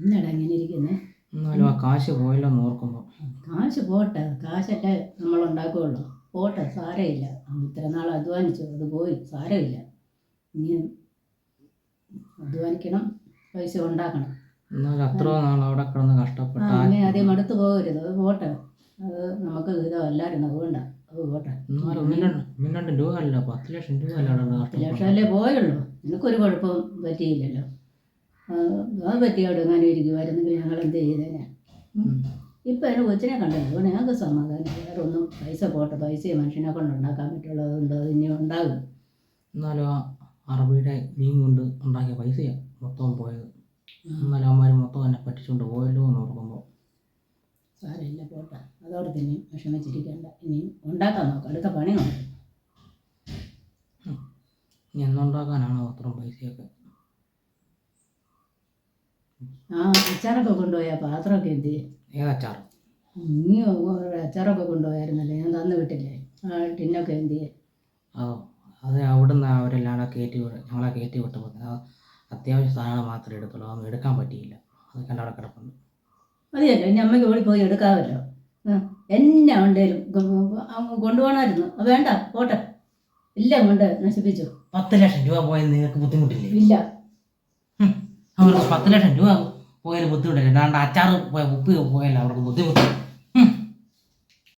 എന്നാടാ ഇങ്ങനെ ഇരിക്കുന്നേ? എന്നാലും ആ കാശ് പോയല്ലോ എന്ന് ഓർക്കുമ്പോൾ കാശ് പോട്ടെ. കാശൊക്കെ നമ്മൾ ഉണ്ടാക്കുകയുള്ളൂ പോട്ടെ. സാരമില്ല. ഇത്ര നാൾ അധ്വാനിച്ചു. അത് പോയി. സാരമില്ല. ഇനി അധ്വാനിക്കണം. പൈസ ഉണ്ടാക്കണം. എന്നാലും അത്ര നാൾ അവിടെ കിടന്ന് കഷ്ടപ്പെട്ടു അങ്ങനെ ആദ്യം മടുത്ത് പോകരുത്. അത് പോട്ടെ. അത് നമുക്ക് ഇതല്ലായിരുന്നു അതുകൊണ്ടാണ് അത് പോട്ടെ. എന്നാലും രൂപ അല്ല പത്ത് ലക്ഷം രൂപ അല്ല പത്ത് ലക്ഷം അല്ലേ പോയുള്ളൂ. നിനക്കൊരു കുഴപ്പവും പറ്റിയില്ലല്ലോ. അത് പറ്റി അവിടെ എങ്ങാനും ഇരിക്കുമായിരുന്നെങ്കിൽ ഞങ്ങൾ എന്ത് ചെയ്തേനെ. ഇപ്പം എന്റെ കൊച്ചിനെ കണ്ടത് അതുകൊണ്ട് ഞങ്ങൾക്ക് സമാധാനം. വേറെ ഒന്നും പൈസ പോട്ടെ. പൈസ മനുഷ്യനെ കൊണ്ട് ഉണ്ടാക്കാൻ പറ്റുള്ളതുണ്ട് അത് ഇനി ഉണ്ടാകും. എന്നാലും ആ അറബിയുടെ മീൻ കൊണ്ട് ഉണ്ടാക്കിയ പൈസയാണ് മൊത്തം പോയത്. എന്നാലും അവന്മാർ മൊത്തം എന്നെ പറ്റിച്ചുകൊണ്ട് പോയല്ലോ എന്ന് ഓർക്കുമ്പോൾ സാരമില്ല പോട്ടെ. അതോടെ തന്നെ വിഷമിച്ചിരിക്കേണ്ട. ഇനി ഉണ്ടാക്കാൻ നോക്കാം. അടുത്ത പണി നോക്കാം. ഇനി എന്നുണ്ടാക്കാനാണോ അത്രയും പൈസയൊക്കെ? ആ അച്ചാറൊക്കെ കൊണ്ടുപോയാ പാത്രമൊക്കെ എന്ത്? ഏതച്ചാർ നീ അച്ചാറൊക്കെ കൊണ്ടുപോയായിരുന്നല്ലേ ഞാൻ തന്നു വിട്ടില്ലേ? ആ ടിന്നൊക്കെ എന്ത്? ചെയ്യും അതോ അവിടുന്ന് അവരെല്ലാം കയറ്റി വിട ഞങ്ങളെ കയറ്റി വിട്ടപ്പോൾ പോകുന്നത് അത്യാവശ്യ സാധനങ്ങൾ മാത്രമേ എടുത്തുള്ളൂ അതൊന്നും എടുക്കാൻ പറ്റിയില്ല. അത് കണ്ട അവിടെ കിടപ്പുണ്ട്. മതിയല്ലോ ഇനി അമ്മയ്ക്ക് ഓടി പോയി എടുക്കാമല്ലോ. എന്നെ ഉണ്ടേലും കൊണ്ടുപോകണമായിരുന്നു. അത് വേണ്ട പോട്ടെ. ഇല്ല കൊണ്ട് നശിപ്പിച്ചു. പത്ത് ലക്ഷം രൂപ പോയത് നിങ്ങൾക്ക് ബുദ്ധിമുട്ടില്ല? ഇല്ല. അവർക്ക് പത്ത് ലക്ഷം രൂപ പോയാലും ബുദ്ധിമുട്ടില്ല രണ്ടാണ്ട് അച്ചാറ് പോയ ഉപ്പ് പോയാലും അവർക്ക് ബുദ്ധിമുട്ട്